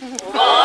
와